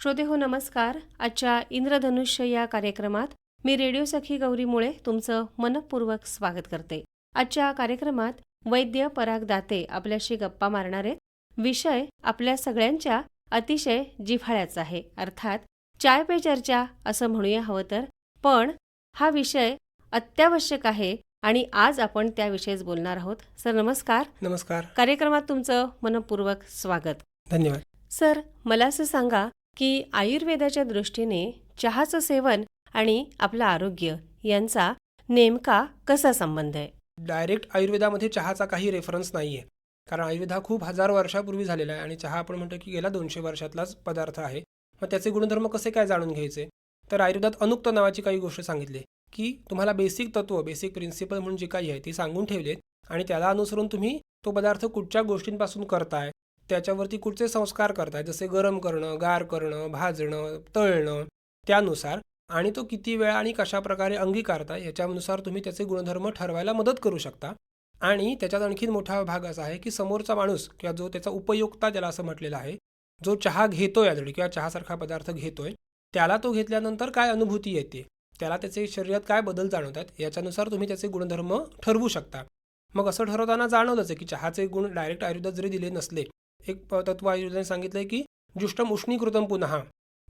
श्रोते हो नमस्कार. आजच्या इंद्रधनुष्य या कार्यक्रमात मी रेडिओ सखी गौरी मुळे तुमचं मनपूर्वक स्वागत करते. आजच्या कार्यक्रमात वैद्य पराग दाते आपल्याशी गप्पा मारणारे विषय आपल्या सगळ्यांच्या अतिशय जिव्हाळ्याचा आहे. अर्थात चाय पे चर्चा असं म्हणूया हवं तर. पण हा विषय अत्यावश्यक आहे आणि आज आपण त्याविषयीच बोलणार आहोत. सर नमस्कार. नमस्कार. कार्यक्रमात तुमचं मनपूर्वक स्वागत. धन्यवाद. सर मला असं सांगा की आयुर्वेदाच्या दृष्टीने चहाचं सेवन आणि आपलं आरोग्य यांचा नेमका कसा संबंध आहे? डायरेक्ट आयुर्वेदामध्ये चहाचा काही रेफरन्स नाही आहे कारण आयुर्वेद हा खूप हजार वर्षापूर्वी झालेला आहे आणि चहा आपण म्हणतो की गेला दोनशे वर्षातलाच पदार्थ आहे. मग त्याचे गुणधर्म कसे काय जाणून घ्यायचे? तर आयुर्वेदात अनुक्त नावाची काही गोष्ट सांगितली की तुम्हाला बेसिक तत्व बेसिक प्रिन्सिपल म्हणून जी काही आहे ती सांगून ठेवलेत आणि त्याला अनुसरून तुम्ही तो पदार्थ कुठच्या गोष्टींपासून करताय त्याच्यावरती कुठचे संस्कार करताय जसे गरम करणं गार करणं भाजणं तळणं त्यानुसार आणि तो किती वेळा आणि कशा प्रकारे अंगीकारता याच्यानुसार तुम्ही त्याचे गुणधर्म ठरवायला मदत करू शकता. आणि त्याच्यात आणखीन मोठा भाग असा आहे की समोरचा माणूस किंवा जो त्याचा उपयोगता ज्याला असं म्हटलेलं आहे जो चहा घेतोय यासाठी किंवा चहासारखा पदार्थ घेतोय त्याला तो घेतल्यानंतर काय अनुभूती येते? त्याला त्याचे शरीरात काय बदल जाणवतात याच्यानुसार तुम्ही त्याचे गुणधर्म ठरवू शकता. मग असं ठरवताना जाणवलंच आहे की चहाचे गुण डायरेक्ट आयुर्वेदात जरी दिले नसले एक तत्व आयुर्वेदाने आहे की जुष्टम उष्णीकृतम पुन्हा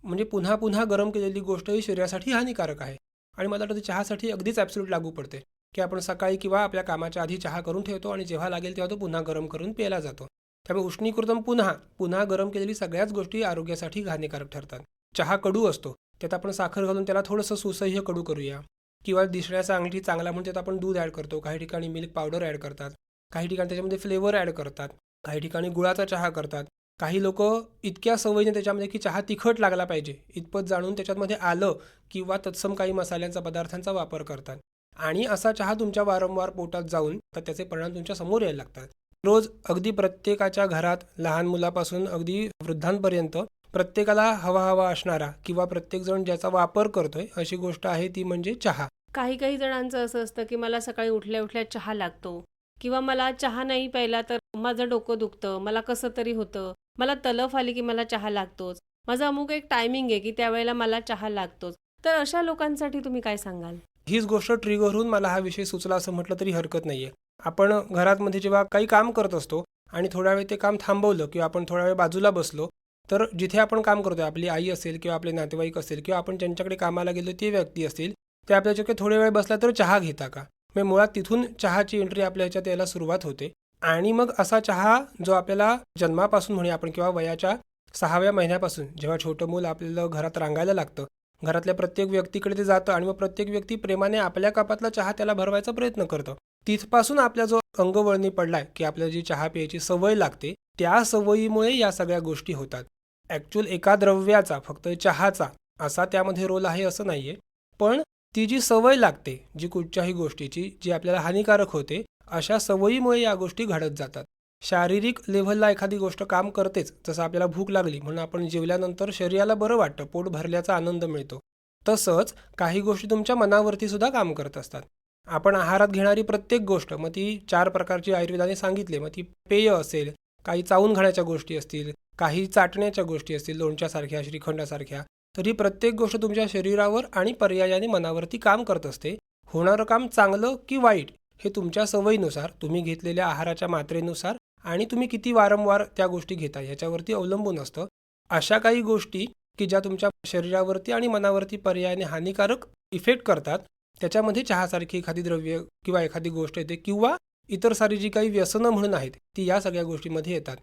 म्हणजे पुन्हा पुन्हा गरम केलेली गोष्ट ही शरीरासाठी हानिकारक आहे. आणि मला वाटतं चहासाठी अगदीच ॲब्सल्यूट लागू पडते की आपण सकाळी किंवा आपल्या कामाच्या आधी चहा करून ठेवतो आणि जेव्हा लागेल तेव्हा तो पुन्हा गरम करून प्यायला जातो. त्यामुळे उष्णीकृतम पुन्हा पुन्हा गरम केलेली सगळ्याच गोष्टी आरोग्यासाठी हानिकारक ठरतात. चहा कडू असतो त्यात आपण साखर घालून त्याला थोडंसं सुसह्य कडू करूया. किंवा दिसण्याचा अंगठी चांगला म्हणून त्यात आपण दूध ॲड करतो. काही ठिकाणी मिल्क पावडर ॲड करतात. काही ठिकाणी त्याच्यामध्ये फ्लेवर ॲड करतात. काही ठिकाणी गुळाचा चहा करतात. काही लोक इतक्या सवयीने त्याच्यामध्ये की चहा तिखट लागला पाहिजे. इतपत जाणून त्याच्यामध्ये आलं किंवा तत्सम काही मसाल्यांचा पदार्थांचा वापर करतात. आणि असा चहा तुमच्या वारंवार पोटात जाऊन तर त्याचे परिणाम तुमच्यासमोर यायला लागतात. रोज अगदी प्रत्येकाच्या घरात लहान मुलापासून अगदी वृद्धांपर्यंत प्रत्येकाला हवा हवा असणारा किंवा प्रत्येकजण ज्याचा वापर करतोय अशी गोष्ट आहे ती म्हणजे चहा. काही काही जणांचं असं असतं की मला सकाळी उठल्या उठल्या चहा लागतो किंवा मला चहा नाही प्यायला तर माझं डोकं दुखतं मला कसं तरी होतं. मला तलफ आली की मला चहा लागतोच. माझं अमुक एक टायमिंग आहे की त्यावेळेला मला चहा लागतोच. तर अशा लोकांसाठी तुम्ही काय सांगाल? हीच गोष्ट ट्रिगर होऊन मला हा विषय सुचला असं म्हटलं तरी हरकत नाहीये. आपण घरात मध्ये जेव्हा काही काम करत असतो आणि थोडा वेळ ते काम थांबवलं किंवा आपण थोडा वेळ बाजूला बसलो तर जिथे आपण काम करतो आपली आई असेल किंवा आपले नातेवाईक असेल किंवा आपण ज्यांच्याकडे कामाला गेलो ते व्यक्ती असतील ते आपल्याच्याकडे थोडे वेळ बसला तर चहा घेता का? मग मुळात तिथून चहाची एंट्री आपल्या ह्याच्यात यायला सुरुवात होते. आणि मग असा चहा जो आपल्याला जन्मापासून म्हणूया आपण किंवा वयाच्या सहाव्या महिन्यापासून जेव्हा छोटं मूल आपल्याला घरात रांगायला लागतं घरातल्या प्रत्येक व्यक्तीकडे ते जातं आणि मग प्रत्येक व्यक्ती प्रेमाने आपल्या कपातला चहा त्याला भरवायचा प्रयत्न करतं. तिथपासून आपल्या जो अंगवळणी पडलाय की आपल्याला जी चहा प्यायची सवय लागते त्या सवयीमुळे या सगळ्या गोष्टी होतात. ॲक्च्युअल एका द्रव्याचा फक्त चहाचा असा त्यामध्ये रोल आहे असं नाहीये. पण ती जी सवय लागते जी कुठच्याही गोष्टीची जी आपल्याला हानिकारक होते अशा सवयीमुळे या गोष्टी घडत जातात. शारीरिक लेव्हलला एखादी गोष्ट काम करतेच जसं आपल्याला भूक लागली म्हणून आपण जेवल्यानंतर शरीराला बरं वाटतं पोट भरल्याचा आनंद मिळतो. तसंच काही गोष्टी तुमच्या मनावरती सुद्धा काम करत असतात. आपण आहारात घेणारी प्रत्येक गोष्ट मग ती चार प्रकारची आयुर्वेदाने सांगितले मग ती पेय असेल काही चावून खाण्याच्या गोष्टी असतील काही चाटण्याच्या गोष्टी असतील लोणच्यासारख्या श्रीखंडासारख्या तर ही प्रत्येक गोष्ट तुमच्या शरीरावर आणि पर्यायाने मनावरती काम करत असते. होणारं काम चांगलं की वाईट हे तुमच्या सवयीनुसार तुम्ही घेतलेल्या आहाराच्या मात्रेनुसार आणि तुम्ही किती वारंवार त्या गोष्टी घेता ह्याच्यावरती अवलंबून असतं. अशा काही गोष्टी की ज्या तुमच्या शरीरावरती आणि मनावरती पर्यायाने हानिकारक इफेक्ट करतात. त्याच्यामध्ये चहासारखी एखादी द्रव्य किंवा एखादी गोष्ट येते किंवा इतर सारी जी काही व्यसनं म्हणून आहेत ती या सगळ्या गोष्टीमध्ये येतात.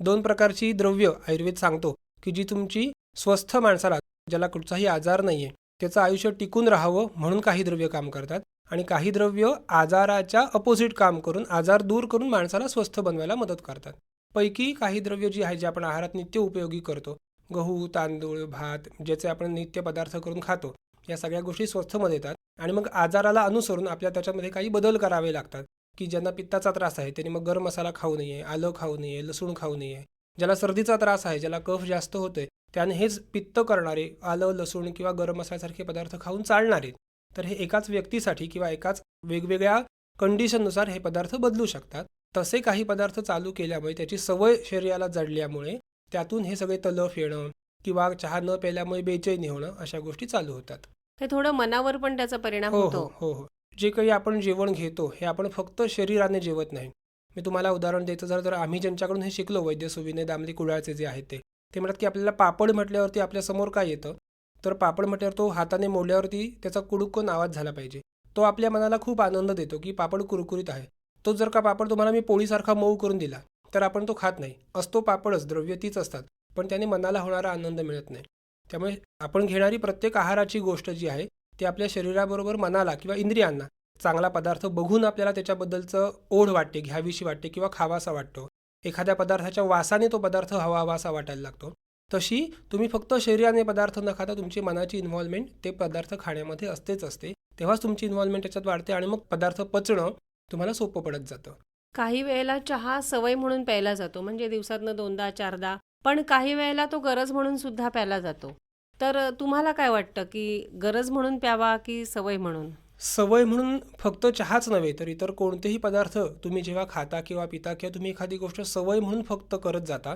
दोन प्रकारची द्रव्य आयुर्वेद सांगतो की जी तुमची स्वस्थ माणसाला ज्याला कुठचाही आजार नाही आहे त्याचं आयुष्य टिकून राहावं म्हणून काही द्रव्य काम करतात आणि काही द्रव्य आजाराच्या अपोजिट काम करून आजार दूर करून माणसाला स्वस्थ बनवायला मदत करतात. पैकी काही द्रव्य जी आहेत जे आपण आहारात नित्य उपयोगी करतो गहू तांदूळ भात ज्याचे आपण नित्य पदार्थ करून खातो या सगळ्या गोष्टी स्वस्थमध्ये येतात आणि मग आजाराला अनुसरून आपल्या त्याच्यामध्ये काही बदल करावे लागतात. की ज्यांना पित्ताचा त्रास आहे त्यांनी मग गरम मसाला खाऊ नये आलं खाऊ नये लसूण खाऊ नये ज्याला सर्दीचा त्रास आहे ज्याला कफ जास्त होतोय त्याने हेच पित्त करणारे आलं लसूण किंवा गरम मसाल्यासारखे पदार्थ खाऊन चालणारे. तर हे एकाच व्यक्तीसाठी किंवा एकाच वेगवेगळ्या कंडिशननुसार हे पदार्थ बदलू शकतात. तसे काही पदार्थ चालू केल्यामुळे त्याची सवय शरीराला जडल्यामुळे त्यातून हे सगळे तलफ येणं किंवा चहा न प्यायल्यामुळे बेचैनी होणं अशा गोष्टी चालू होतात. हे थोडं मनावर पण त्याचा परिणाम हो हो होतो. हो हो. जे काही आपण जेवण घेतो हे आपण फक्त शरीराने जेवत नाही. मी तुम्हाला उदाहरण द्यायचं झालं तर आम्ही ज्यांच्याकडून हे शिकलो वैद्य सुविने दामले कुडाळचे जे आहेत ते. ते म्हणतात की आपल्याला पापड म्हटल्यावरती आपल्यासमोर काय येतं? तर पापड म्हटल्यावर तो हाताने मोडल्यावरती त्याचा कुडुक्कन आवाज झाला पाहिजे. तो आपल्या मनाला खूप आनंद देतो की पापड कुरकुरीत आहे. तो जर का पापड तुम्हाला मी पोळीसारखा मऊ करून दिला तर आपण तो खात नाही. असतो पापडच द्रव्य तीच असतात पण त्याने मनाला होणारा आनंद मिळत नाही. त्यामुळे आपण घेणारी प्रत्येक आहाराची गोष्ट जी आहे ते आपल्या शरीराबरोबर मनाला किंवा इंद्रियांना चांगला पदार्थ बघून आपल्याला त्याच्याबद्दलचं ओढ वाटते घ्यावीशी वाटते किंवा खावासा वाटतो. एखाद्या पदार्थाच्या वासाने तो पदार्थ हवा हवासा वाटायला लागतो. तशी तुम्ही फक्त शरीराने पदार्थ न खाता तुमची मनाची इन्व्हॉल्वमेंट ते पदार्थ खाण्यामध्ये असतेच असते. तेव्हाच तुमची इन्व्हॉल्वमेंट त्याच्यात वाढते आणि मग पदार्थ पचणं तुम्हाला सोपं पडत जातं. काही वेळेला चहा सवय म्हणून प्यायला जातो. म्हणजे दिवसातनं दोनदा चारदा. पण काही वेळेला तो गरज म्हणून सुद्धा प्यायला जातो. तर तुम्हाला काय वाटतं की गरज म्हणून प्यावा की सवय म्हणून? सवय म्हणून फक्त चहाच नव्हे तर इतर कोणतेही पदार्थ तुम्ही जेव्हा खाता किंवा पिता किंवा तुम्ही एखादी गोष्ट सवय म्हणून फक्त करत जाता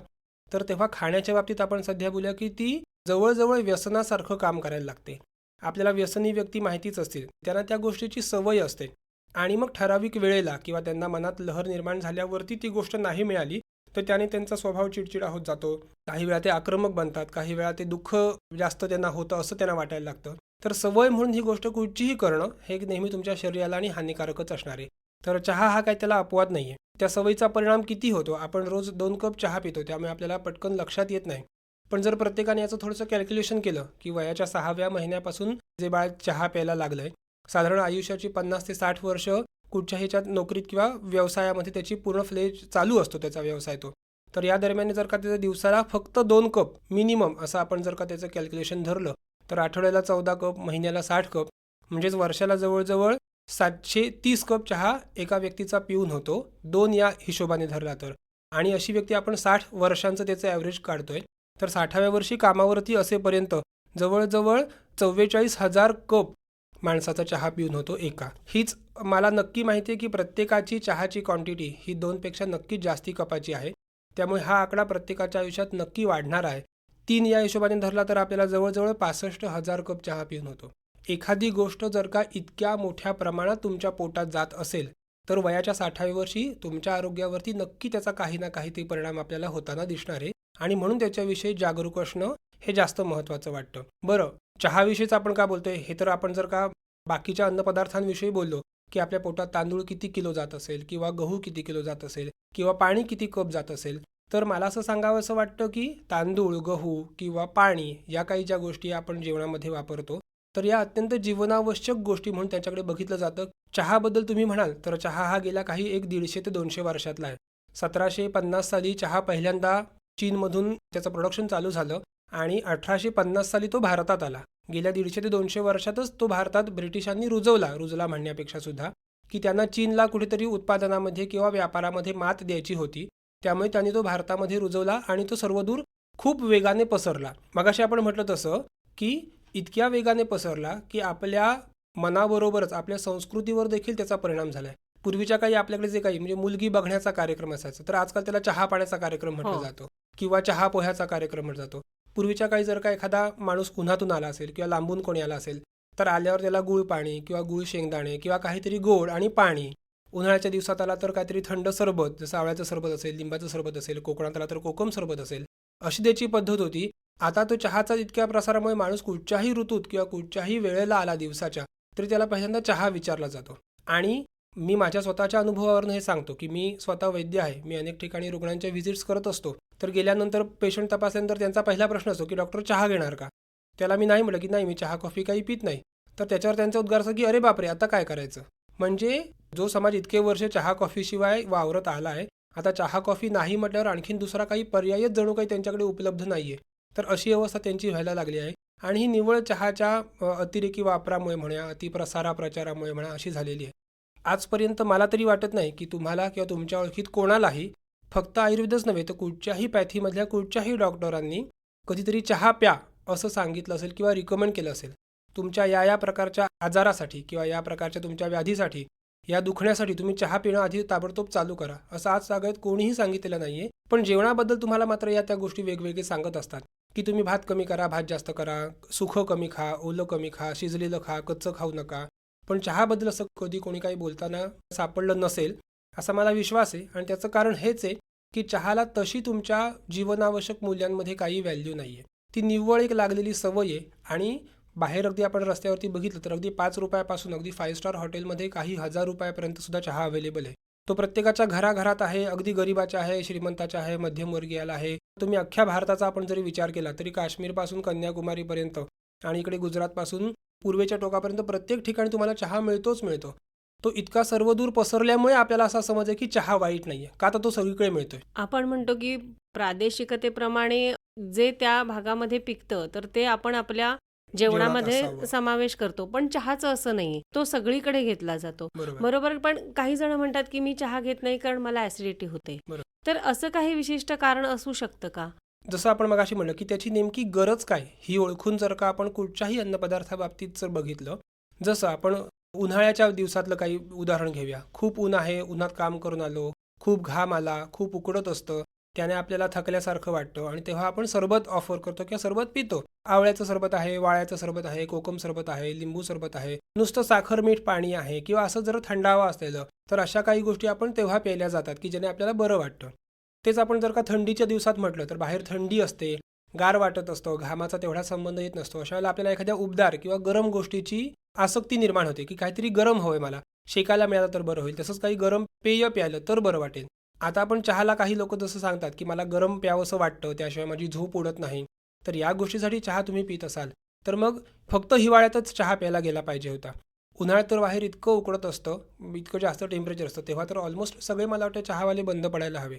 तर तेव्हा खाण्याच्या बाबतीत आपण सध्या बोलूया की ती जवळजवळ व्यसनासारखं काम करायला लागते. आपल्याला व्यसनी व्यक्ती माहितीच असतील त्यांना त्या गोष्टीची सवय असते आणि मग ठराविक वेळेला किंवा त्यांना मनात लहर निर्माण झाल्यावरती ती गोष्ट नाही मिळाली तर त्याने त्यांचा स्वभाव चिडचिडा होत जातो. काही वेळा ते आक्रमक बनतात काही वेळा ते दुःख जास्त त्यांना होतं असं त्यांना वाटायला लागतं. तर सवय म्हणून ही गोष्ट कुठचीही करणं हे नेहमी तुमच्या शरीराला आणि हानिकारकच असणार. आहे तर चहा हा काय त्याला अपवाद नाही आहे त्या सवयीचा परिणाम किती होतो? आपण रोज दोन कप चहा पितो त्यामुळे आपल्याला पटकन लक्षात येत नाही. पण जर प्रत्येकाने याचं थोडंसं कॅल्क्युलेशन केलं की वयाच्या सहाव्या महिन्यापासून जे बाळ चहा प्यायला लागलंय साधारण आयुष्याची पन्नास ते साठ वर्ष कुठच्या ह्याच्यात नोकरीत किंवा व्यवसायामध्ये त्याची पूर्ण फ्लेज चालू असतो त्याचा व्यवसाय तो. तर या दरम्यान जर का त्याचा दिवसाला फक्त दोन कप मिनिमम असं आपण जर का त्याचं कॅल्क्युलेशन धरलं तर आठवड्याला चौदा कप महिन्याला साठ कप म्हणजेच वर्षाला जवळजवळ सातशे तीस कप चहा एका व्यक्तीचा पिऊन होतो दोन या हिशोबाने धरला तर. आणि अशी व्यक्ती आपण साठ वर्षांचं त्याचं ॲव्हरेज काढतोय तर साठाव्या वर्षी कामावरती असेपर्यंत जवळजवळ चव्वेचाळीस हजार कप माणसाचा चहा पिऊन होतो एका. हीच मला नक्की माहिती आहे की प्रत्येकाची चहाची क्वांटिटी ही दोनपेक्षा नक्कीच जास्ती कपाची आहे. त्यामुळे हा आकडा प्रत्येकाच्या आयुष्यात नक्की वाढणार आहे. तीन या हिशोबाने धरला तर आपल्याला जवळजवळ पासष्ट हजार कप चहा पिऊन होतो. एखादी गोष्ट जर का इतक्या मोठ्या प्रमाणात तुमच्या पोटात जात असेल तर वयाच्या साठाव्या वर्षी तुमच्या आरोग्यावरती नक्की त्याचा काही ना काही ते परिणाम आपल्याला होताना दिसणार आहे. आणि म्हणून त्याच्याविषयी जागरूक असणं हे जास्त महत्त्वाचं वाटतं. बरं चहाविषयीच आपण का बोलतोय? हे तर आपण जर का बाकीच्या अन्नपदार्थांविषयी बोललो की आपल्या पोटात तांदूळ किती किलो जात असेल किंवा गहू किती किलो जात असेल किंवा पाणी किती कप जात असेल तर मला असं सांगावं असं वाटतं की तांदूळ गहू किंवा पाणी या काही ज्या गोष्टी आपण जेवणामध्ये वापरतो तर या अत्यंत जीवनावश्यक गोष्टी म्हणून त्याच्याकडे बघितलं जातं. चहाबद्दल तुम्ही म्हणाल तर चहा हा गेल्या काही एक दीडशे ते दोनशे वर्षातला आहे. सतराशे पन्नास साली चहा पहिल्यांदा चीनमधून त्याचं प्रोडक्शन चालू झालं. आणि अठराशे पन्नास साली तो भारतात आला. गेल्या दीडशे ते दोनशे वर्षातच तो भारतात ब्रिटिशांनी रुजवला रुजला म्हणण्यापेक्षा सुद्धा की त्यांना चीनला कुठेतरी उत्पादनामध्ये किंवा व्यापारामध्ये मात द्यायची होती. त्यामुळे त्यांनी तो भारतामध्ये रुजवला आणि तो सर्वदूर खूप वेगाने पसरला. मगाशी आपण म्हटलं तसं की इतक्या वेगाने पसरला की आपल्या मनाबरोबरच आपल्या संस्कृतीवर देखील त्याचा परिणाम झालाय. पूर्वीच्या काही आपल्याकडे जे काही म्हणजे मुलगी बघण्याचा कार्यक्रम असायचा तर आजकाल त्याला चहा पाण्याचा कार्यक्रम म्हटलं हो. जातो. किंवा चहा पोह्याचा कार्यक्रम म्हटला जातो. पूर्वीच्या काळी जर का एखादा माणूस उन्हातून आला असेल किंवा लांबून कोणी आला असेल तर आल्यावर त्याला गुळ पाणी किंवा गुळ शेंगदाणे किंवा काहीतरी गोड आणि पाणी. उन्हाळ्याच्या दिवसात आला तर काहीतरी थंड सरबत जसं आवळ्याचं सरबत असेल लिंबाचं सरबत असेल कोकणात आला तर कोकम सरबत असेल अशी त्याची पद्धत होती. आता तो चहाचा इतक्या प्रसारामुळे माणूस कुठच्याही ऋतूत किंवा कुठच्याही वेळेला आला दिवसाच्या तरी त्याला पहिल्यांदा चहा विचारला जातो. आणि मी माझ्या स्वतःच्या अनुभवावरून हे सांगतो की मी स्वतः वैद्य आहे. मी अनेक ठिकाणी रुग्णांच्या व्हिजिट्स करत असतो. तर गेल्यानंतर पेशंट तपासल्यानंतर त्यांचा पहिला प्रश्न असतो की डॉक्टर चहा घेणार का? त्याला मी नाही म्हटलं की नाही मी चहा कॉफी काही पित नाही. तर त्याच्यावर त्यांचा उद्गार असं की अरे बापरे आता काय करायचं? म्हणजे जो समाज इतके वर्ष चहा कॉफीशिवाय वावरत आला आहे आता चहा कॉफी नाही म्हटल्यावर आणखीन दुसरा काही पर्यायच जणू काही त्यांच्याकडे उपलब्ध नाही आहे तर अशी अवस्था त्यांची व्हायला लागली आहे. आणि ही निव्वळ चहाच्या अतिरेकी वापरामुळे म्हणा अतिप्रसारा प्रचारामुळे म्हणा अशी झालेली आहे. आजपर्यंत मला तरी वाटत नाही की तुम्हाला किंवा तुमच्या ओळखीत कोणालाही फक्त आयुर्वेदच नव्हे तर कुठच्याही पॅथीमधल्या कुठच्याही डॉक्टरांनी कधीतरी चहा प्या असं सांगितलं असेल किंवा रिकमेंड केलं असेल. तुमच्या या या प्रकारच्या आजारासाठी किंवा या प्रकारच्या तुमच्या व्याधीसाठी या दुखण्यासाठी तुम्ही चहा पिणं आधी ताबडतोब चालू करा. असं आज सगळ्यात कोणीही सांगितलेलं नाही आहे पण जेवणाबद्दल तुम्हाला मात्र या त्या गोष्टी वेगवेगळे सांगत असतात. की तुम्ही भात कमी करा भात जास्त करा सुखं कमी खा ओलं कमी खा शिजलेलं खा कच्चं खाऊ नका. पण चहाबद्दल असं कधी कोणी काही बोलताना सापडलं नसेल असा मला विश्वास आहे. आणि त्याचं कारण हेच आहे की चहाला तशी तुमच्या जीवनावश्यक मूल्यांमध्ये काही व्हॅल्यू नाही आहे ती निव्वळ एक लागलेली सवय आहे. आणि बाहेर अगदी आपण रस्त्यावरती बघितलं तर अगदी पाच रुपयापासून अगदी फाईव्ह स्टार हॉटेलमध्ये काही हजार रुपयापर्यंत सुद्धा चहा अवेलेबल आहे. तो प्रत्येकाच्या घराघरात आहे अगदी गरिबाच्या आहे श्रीमंताच्या आहे मध्यमवर्गीयाला आहे. तुम्ही अख्ख्या भारताचा आपण जरी विचार केला तरी काश्मीरपासून कन्याकुमारीपर्यंत आणि इकडे गुजरातपासून पूर्वेच्या टोकापर्यंत प्रत्येक ठिकाणी तुम्हाला चहा मिळतोच मिळतो. तो इतका सर्वदूर पसरल्यामुळे आपल्याला असा समज आहे की चहा वाईट नाहीये. का तर तो सगळीकडे मिळतोय. आपण म्हणतो की प्रादेशिकतेप्रमाणे जे त्या भागामध्ये पिकतं तर ते आपण आपल्या जेवणामध्ये. समावेश करतो. पण चहाचं असं नाही तो सगळीकडे घेतला जातो. बरोबर. पण काही जण म्हणतात की मी चहा घेत नाही कारण मला ऍसिडिटी होते. तर असं काही विशिष्ट कारण असू शकतं का? जसं आपण मगाशी म्हणलं की त्याची नेमकी गरज काय? ही ओळखून जर का आपण कुठच्याही अन्नपदार्थाबाबतीत जर बघितलं जसं आपण उन्हाळ्याच्या दिवसातलं काही उदाहरण घेऊया. खूप ऊन आहे उन्हात काम करून आलो खूप घाम आला खूप उकडत असतं त्याने आपल्याला थकल्यासारखं वाटतं आणि तेव्हा आपण सरबत ऑफर करतो किंवा सरबत पितो. आवळ्याचं सरबत आहे वाळ्याचं सरबत आहे कोकम सरबत आहे लिंबू सरबत आहे नुसतं साखर मीठ पाणी आहे किंवा असं जर थंडावा असलेलं तर अशा काही गोष्टी आपण तेव्हा प्यायल्या जातात की ज्याने आपल्याला बरं वाटतं. तेच आपण जर का थंडीच्या दिवसात म्हटलं तर बाहेर थंडी असते गार वाटत असतो घामाचा तेवढा संबंध येत नसतो. अशा वेळेला आपल्याला एखाद्या उबदार किंवा गरम गोष्टीची आसक्ती निर्माण होते की काहीतरी गरम हवंय मला शेकायला मिळालं तर बरं होईल तसंच काही गरम पेय प्यायलं तर बरं वाटेल. आता आपण चहाला काही लोक जसं सांगतात की मला गरम प्यावंसं वाटतं त्याशिवाय माझी झोप उडत नाही तर या गोष्टीसाठी चहा तुम्ही पित असाल तर मग फक्त हिवाळ्यातच चहा प्यायला गेला पाहिजे होता. उन्हाळ्यात तर बाहेर इतकं उकडत असतं इतकं जास्त टेम्परेचर असतं तेव्हा तर ऑलमोस्ट सगळे मला वाटतं चहावाले बंद पडायला हवे.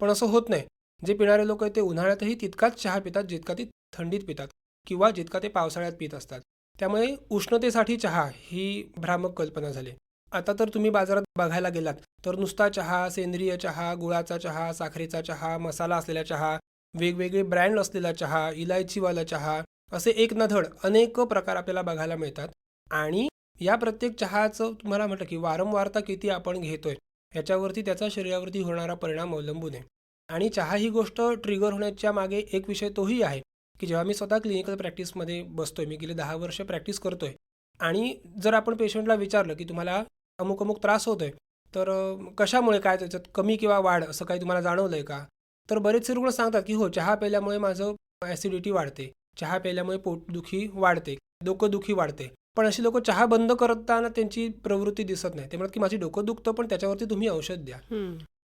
पण असं होत नाही. जे पिणारे लोक आहेत ते उन्हाळ्यातही तितकाच चहा पितात जितका ते थंडीत पितात किंवा जितका ते पावसाळ्यात पित असतात. त्यामुळे उष्णतेसाठी चहा ही भ्रामक कल्पना झाली. आता तर तुम्ही बाजारात बघायला गेलात तर नुसता चहा सेंद्रिय चहा गुळाचा चहा साखरेचा चहा मसाला असलेला चहा वेगवेगळे ब्रँड असलेला चहा इलायचीवाला चहा असे एक न धड अनेक प्रकार आपल्याला बघायला मिळतात. आणि या प्रत्येक चहाचं तुम्हाला म्हटलं की वारंवारता किती आपण घेतोय याच्यावरती त्याचा शरीरावरती होणारा परिणाम अवलंबून आहे. आणि चहा ही गोष्ट ट्रिगर होण्याच्या मागे एक विषय तोही आहे की जेव्हा मी स्वतः क्लिनिकल प्रॅक्टिसमध्ये बसतोय मी गेले दहा वर्ष प्रॅक्टिस करतोय आणि जर आपण पेशंटला विचारलं की तुम्हाला अमुक अमुक त्रास होतोय तर कशामुळे काय त्याच्यात कमी किंवा वाढ असं काही तुम्हाला जाणवलं आहे का? तर बरेचसे रुग्ण सांगतात की हो चहा प्यायल्यामुळे माझं ॲसिडिटी वाढते चहा प्यायल्यामुळे पोटदुखी वाढते डोकंदुखी वाढते. पण अशी लोक चहा बंद करताना त्यांची प्रवृत्ती दिसत नाही. ते म्हणतात की माझी डोकं दुखतं पण त्याच्यावरती तुम्ही औषध द्या.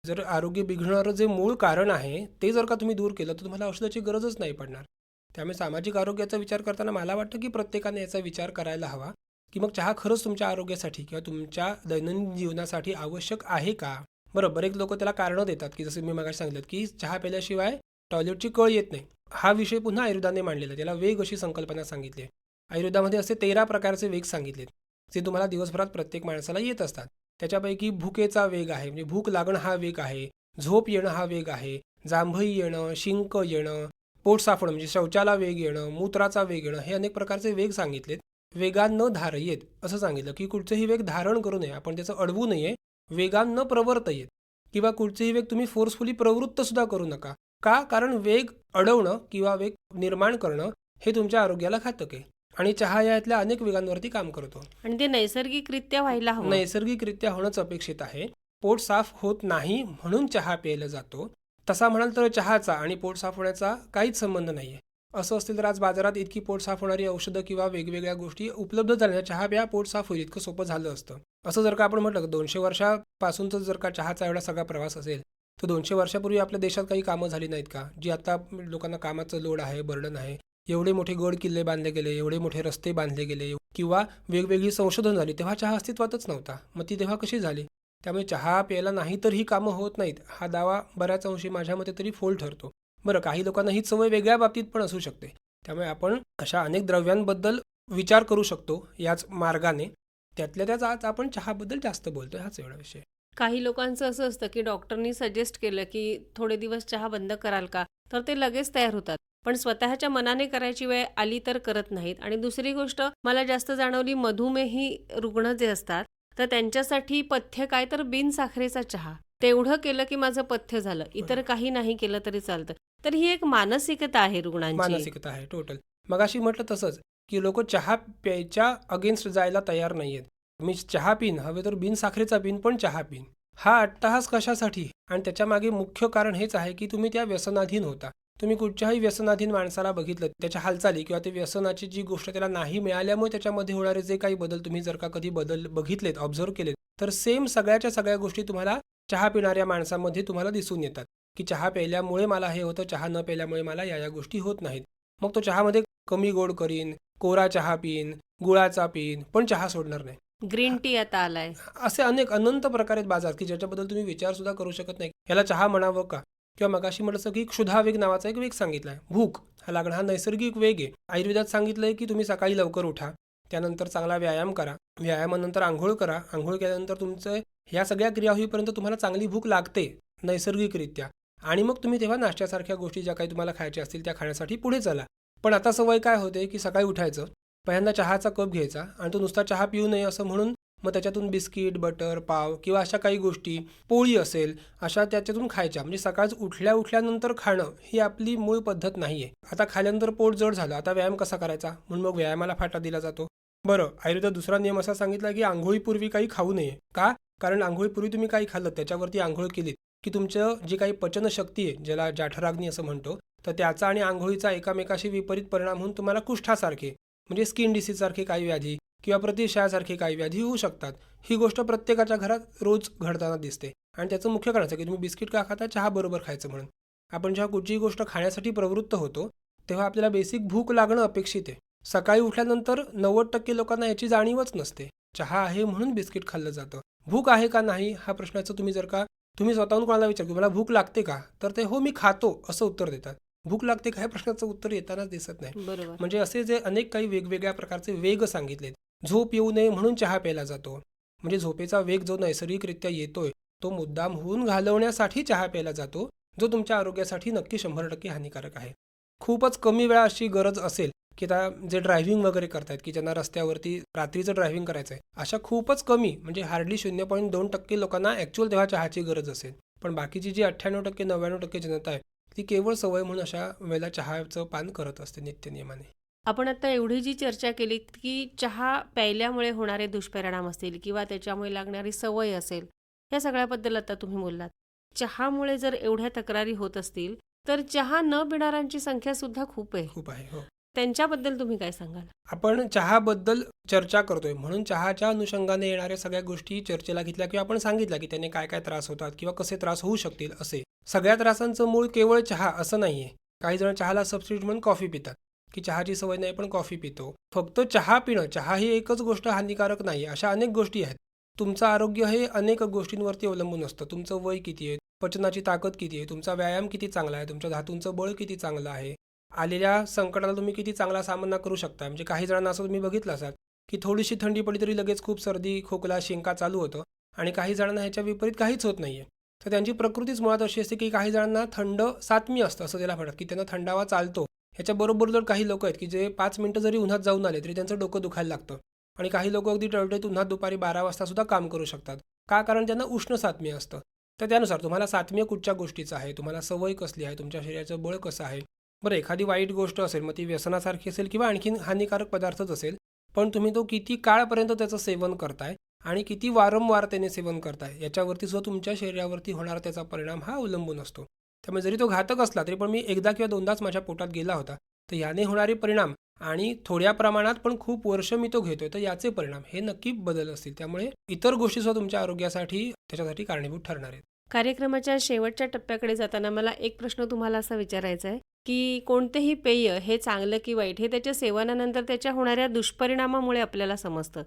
जर आरोग्य बिघडणारं जे मूळ कारण आहे ते जर का तुम्ही दूर केलं तर तुम्हाला औषधाची गरजच नाही पडणार. त्यामुळे सामाजिक आरोग्याचा विचार करताना मला वाटतं की प्रत्येकाने याचा विचार करायला हवा की मग चहा खरंच तुमच्या आरोग्यासाठी किंवा तुमच्या दैनंदिन जीवनासाठी आवश्यक आहे का? बरं बरेच लोक त्याला कारणं देतात की जसं मी मगाशी सांगितलं की चहा प्यायल्याशिवाय टॉयलेटची कळ येत नाही. हा विषय पुन्हा आयुर्वेदाने मांडलेला त्याला वेग अशी संकल्पना सांगितली आयुर्वेदामध्ये असे तेरा प्रकारचे वेग सांगितलेत जे तुम्हाला दिवसभरात प्रत्येक माणसाला येत असतात. त्याच्यापैकी भुकेचा वेग आहे म्हणजे भूक लागणं हा वेग आहे झोप येणं हा वेग आहे जांभई येणं शिंक येणं पोट साफणं म्हणजे शौचाला वेग येणं मूत्राचा वेग येणं हे अनेक प्रकारचे वेग सांगितलेत. वेगान न धार येत असं सांगितलं की कुठचेही वेग धारण करू नये आपण त्याचं अडवू नये वेगान न प्रवर्त येत किंवा कुठचेही वेग तुम्ही फोर्सफुली प्रवृत्त सुद्धा करू नका. का? कारण वेग अडवणं किंवा वेग निर्माण करणं हे तुमच्या आरोग्याला घातक आहे. आणि चहा यातल्या अनेक वेगांवरती काम करतो. आणि ते नैसर्गिकरित्या व्हायला हवं. नैसर्गिकरित्या होणंच अपेक्षित आहे. पोट साफ होत नाही म्हणून चहा प्यायला जातो. तसा म्हणाल तर चहाचा आणि पोट साफ होण्याचा काहीच संबंध नाहीये. असं असतील तर आज बाजारात इतकी पोट साफ होणारी औषधं किंवा वेगवेगळ्या गोष्टी उपलब्ध झाल्या चहा प्या पोट साफ होईल इतकं सोपं झालं असतं. असं जर का आपण म्हटलं दोनशे वर्षापासूनच जर का चहाचा एवढा सगळा प्रवास असेल तर दोनशे वर्षापूर्वी आपल्या देशात काही कामं झाली नाहीत का? जी आता लोकांना कामाचं लोड आहे बर्डन आहे एवढे मोठे गड किल्ले बांधले गेले एवढे मोठे रस्ते बांधले गेले किंवा वेगवेगळी संशोधन झाली तेव्हा चहा अस्तित्वातच नव्हता. मग ती तेव्हा कशी झाली? त्यामुळे चहा प्यायला नाही तर ही कामं होत नाहीत हा दावा बऱ्याच अंशी माझ्या मते तरी फोल ठरतो. बरं काही लोकांना ही सवय वेगळ्या बाबतीत पण असू शकते. त्यामुळे आपण अशा अनेक द्रव्यांबद्दल विचार करू शकतो याच मार्गाने. त्यातल्या त्याच आज आपण चहाबद्दल जास्त बोलतो हाच एवढा विषय. काही लोकांचं असं असतं की डॉक्टरनी सजेस्ट केलं की थोडे दिवस चहा बंद कराल का? तर ते लगेच तयार होतात. पण स्वतःच्या मनाने करायची वेळ आली तर करत नाहीत. आणि दुसरी गोष्ट मला जास्त जाणवली मधुमेही रुग्ण जे असतात तर त्यांच्यासाठी पथ्य काय? तर बिन साखरेचा चहा. तेवढं केलं की माझं पथ्य झालं. इतर. काही नाही केलं तरी चालतं. तर ही एक मानसिकता आहे रुग्णांची. मानसिकता आहे टोटल मगाशी म्हटलं तसंच की लोक चहा प्यायच्या अगेन्स्ट जायला तयार नाहीयेत. मी चहा पिन हवे तर बिन साखरेचा पिन पण चहा पिन. हा अट्टहास कशासाठी? आणि त्याच्यामागे मुख्य कारण हेच आहे की तुम्ही त्या व्यसनाधीन होता. तुम्ही कुठच्याही व्यसनाधीन माणसाला बघितलं त्याच्या हालचाली किंवा ते व्यसनाची जी गोष्ट त्याला नाही मिळाल्यामुळे त्याच्यामध्ये होणारे जे काही बदल तुम्ही जर का कधी बदल बघितलेत ऑब्झर्व केलेत तर सेम सगळ्याच्या सगळ्या गोष्टी तुम्हाला चहा पिणाऱ्या माणसामध्ये तुम्हाला दिसून येतात. की चहा प्यायल्यामुळे मला हे होतं चहा न प्यायल्यामुळे मला या या गोष्टी होत नाहीत. मग तो चहामध्ये कमी गोड करीन कोरा चहा पिन गुळाचा पिन पण चहा सोडणार नाही. ग्रीन टी आता आलाय. असे अनेक अनंत प्रकार आहेत बाजार की ज्याच्याबद्दल तुम्ही विचार सुद्धा करू शकत नाही. याला चहा म्हणावं का? किंवा मगाशी म्हटलं की क्षुधावेग नावाचा एक वेग सांगितला आहे भूक हा लागणं हा नैसर्गिक वेग आहे. आयुर्वेदात सांगितलंय की तुम्ही सकाळी लवकर उठा त्यानंतर चांगला व्यायाम करा. व्यायामानंतर आंघोळ करा. आंघोळ केल्यानंतर तुमचं ह्या सगळ्या क्रिया होईपर्यंत तुम्हाला चांगली भूक लागते नैसर्गिकरित्या. आणि मग तुम्ही तेव्हा नाश्त्यासारख्या गोष्टी ज्या काही तुम्हाला खायच्या असतील त्या खाण्यासाठी पुढे चला. पण आता सवय काय होते की सकाळी उठायचं पहिल्यांदा चहाचा कप घ्यायचा आणि तो नुसता चहा पिऊ नये असं म्हणून मग त्याच्यातून बिस्किट बटर पाव किंवा अशा काही गोष्टी पोळी असेल अशा त्याच्यातून खायच्या. म्हणजे सकाळच उठल्या उठल्यानंतर खाणं ही आपली मूळ पद्धत नाही आहे आता खाल्यानंतर पोट जड झालं. आता व्यायाम कसा करायचा? म्हणून मग व्यायामाला फाटा दिला जातो. बरं आयुर्वेदात दुसरा नियम असा सांगितला की आंघोळीपूर्वी काही खाऊ नये. का? कारण आंघोळीपूर्वी तुम्ही काही खाल्लं त्याच्यावरती आंघोळ केलीत की तुमचं जी काही पचनशक्ती आहे ज्याला जाठराग्नी असं म्हणतो तर त्याचा आणि आंघोळीचा एकामेकाशी विपरीत परिणाम होऊन तुम्हाला कुष्ठासारखे म्हणजे स्किन डिसीजसारखे काही व्याधी किंवा प्रतिशयासारखे काही व्याधी होऊ शकतात. ही गोष्ट प्रत्येकाच्या घरात रोज घडताना दिसते. आणि त्याचं मुख्य कारण असं की तुम्ही बिस्किट का खाता? चहा बरोबर खायचं म्हणून. आपण जेव्हा कुठचीही गोष्ट खाण्यासाठी प्रवृत्त होतो तेव्हा आपल्याला बेसिक भूक लागणं अपेक्षित आहे. सकाळी उठल्यानंतर नव्वद टक्के लोकांना याची जाणीवच नसते. चहा आहे म्हणून बिस्किट खाल्लं जातं. भूक आहे का नाही? हा प्रश्नाचं तुम्ही जर का तुम्ही स्वतःहून कोणाला विचार की मला भूक लागते का? तर ते हो मी खातो असं उत्तर देतात. भूक लागते का? ह्या प्रश्नाचं उत्तर येतानाच दिसत नाही. म्हणजे असे जे अनेक काही वेगवेगळ्या प्रकारचे वेग सांगितलेत. झोप येऊ नये म्हणून चहा प्यायला जातो. म्हणजे झोपेचा वेग जो नैसर्गिकरित्या येतोय तो मुद्दाम होऊन घालवण्यासाठी चहा प्यायला जातो जो तुमच्या आरोग्यासाठी नक्की शंभर टक्के हानिकारक आहे. खूपच कमी वेळा अशी गरज असेल की त्या जे ड्रायव्हिंग वगैरे करतायत की ज्यांना रस्त्यावरती रात्रीचं ड्रायव्हिंग करायचं आहे अशा खूपच कमी म्हणजे हार्डली शून्य पॉईंट दोन टक्के लोकांना ॲक्च्युअल तेव्हा चहाची गरज असेल. पण बाकीची जी अठ्ठ्याण्णव टक्के नव्याण्णव टक्के जनता आहे ती केवळ सवय म्हणून अशा वेळेला चहाचं पान करत असते नित्यनियमाने. आपण आता एवढी जी चर्चा केली की चहा प्यायल्यामुळे होणारे दुष्परिणाम असतील किंवा त्याच्यामुळे लागणारी सवय असेल या सगळ्याबद्दल आता तुम्ही बोललात. चहामुळे जर एवढ्या तक्रारी होत असतील तर चहा न पिणाऱ्यांची संख्या सुद्धा खूप आहे. खूप आहे हो. त्यांच्याबद्दल तुम्ही काय सांगाल? आपण चहाबद्दल चर्चा करतोय म्हणून चहाच्या अनुषंगाने येणाऱ्या सगळ्या गोष्टी चर्चेला घेतल्या किंवा आपण सांगितलं की त्याने काय काय त्रास होतात किंवा कसे त्रास होऊ शकतील असे. सगळ्या त्रासांचं मूळ केवळ चहा असं नाहीये. काही जण चहाला सबस्टिट्यूट म्हणून कॉफी पितात. की चहाची सवय नाही पण कॉफी पितो. फक्त चहा पिणं चहा ही एकच गोष्ट हानिकारक नाही अशा अनेक गोष्टी आहेत. तुमचं आरोग्य हे अनेक गोष्टींवरती अवलंबून असतं. तुमचं वय किती आहे? पचनाची ताकद किती आहे? तुमचा व्यायाम किती चांगला आहे? तुमच्या धातूंचं बळ किती चांगलं आहे? आलेल्या संकटाला तुम्ही किती चांगला सामना करू शकता म्हणजे काही जणांना असं तुम्ही बघितलं असाल की थोडीशी थंडी पडली तरी लगेच खूप सर्दी खोकला शिंका चालू होतं आणि काही जणांना ह्याच्या विपरीत काहीच होत नाही आहे तर त्यांची प्रकृतीच मुळात अशी असते की काही जणांना थंड सातमी असतं असं त्याला म्हणतात की त्यांना थंडावा चालतो. ह्याच्याबरोबर जर काही लोक आहेत की जे पाच मिनटं जरी उन्हात जाऊन आले तरी त्यांचं डोकं दुखायला लागतं. आणि काही लोक अगदी टळटळीत उन्हात दुपारी बारा वाजतासुद्धा काम करू शकतात. का? कारण त्यांना उष्ण सातमी असतं. तर त्यानुसार तुम्हाला सातमीय कुठच्या गोष्टीचं आहे? तुम्हाला सवय कसली आहे? तुमच्या शरीराचं बळ कसं आहे? बरं एखादी वाईट गोष्ट असेल मग ती व्यसनासारखी असेल किंवा आणखीन हानिकारक पदार्थच असेल पण तुम्ही तो किती काळपर्यंत त्याचं सेवन करताय आणि किती वारंवार त्याने सेवन करताय याच्यावरती सुद्धा तुमच्या शरीरावरती होणारा त्याचा परिणाम हा अवलंबून असतो. त्यामुळे जरी तो घातक असला तरी पण मी एकदा किंवा दोनदाच माझ्या पोटात गेला होता. तर याने होणारे परिणाम आणि थोड्या प्रमाणात पण खूप वर्ष मी तो घेतोय तर याचे परिणाम हे नक्की बदल असतील. त्यामुळे इतर गोष्टी सुद्धा तुमच्या आरोग्यासाठी त्याच्यासाठी कारणीभूत ठरणार आहेत. कार्यक्रमाच्या शेवटच्या टप्प्याकडे जाताना मला एक प्रश्न तुम्हाला असा विचारायचा आहे की कोणतेही पेय हे चांगलं की वाईट हे त्याच्या सेवनानंतर त्याच्या होणाऱ्या दुष्परिणामामुळे आपल्याला समजतं.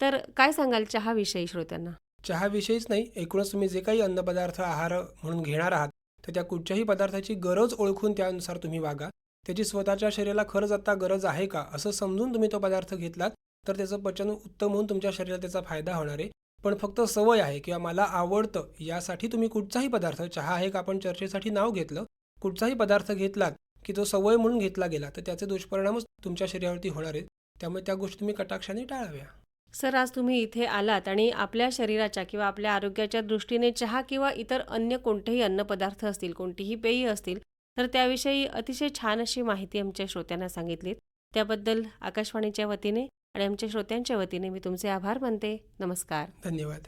तर काय सांगाल चहाविषयी श्रोत्यांना? चहाविषयीच नाही एकूणच तुम्ही जे काही अन्नपदार्थ आहार म्हणून घेणार आहात तर त्या कुठच्याही पदार्थाची गरज ओळखून त्यानुसार तुम्ही वागा. त्याची स्वतःच्या शरीराला खरंच आता गरज आहे का? असं समजून तुम्ही तो पदार्थ घेतलात तर त्याचं पचन उत्तम होऊन तुमच्या शरीराला त्याचा फायदा होणार आहे. पण फक्त सवय आहे किंवा मला आवडतं यासाठी तुम्ही कुठचाही पदार्थ चहा आहे का आपण चर्चेसाठी नाव घेतलं कुठचाही पदार्थ घेतलात की तो सवय म्हणून घेतला गेला तर त्याचे दुष्परिणामच तुमच्या शरीरावरती होणार आहेत. त्यामुळे त्या गोष्टी तुम्ही कटाक्षाने टाळाव्या. सर आज तुम्ही इथे आलात आणि आपल्या शरीराच्या किंवा आपल्या आरोग्याच्या दृष्टीने चहा किंवा इतर अन्य कोणतेही अन्नपदार्थ असतील कोणतीही पेयी असतील तर त्याविषयी अतिशय छान अशी माहिती आमच्या श्रोत्यांना सांगितलीत. त्याबद्दल आकाशवाणीच्या वतीने आणि आमच्या श्रोत्यांच्या वतीने मी तुमचे आभार मानते. नमस्कार. धन्यवाद.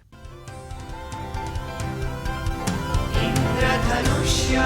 इंद्रधनुष्य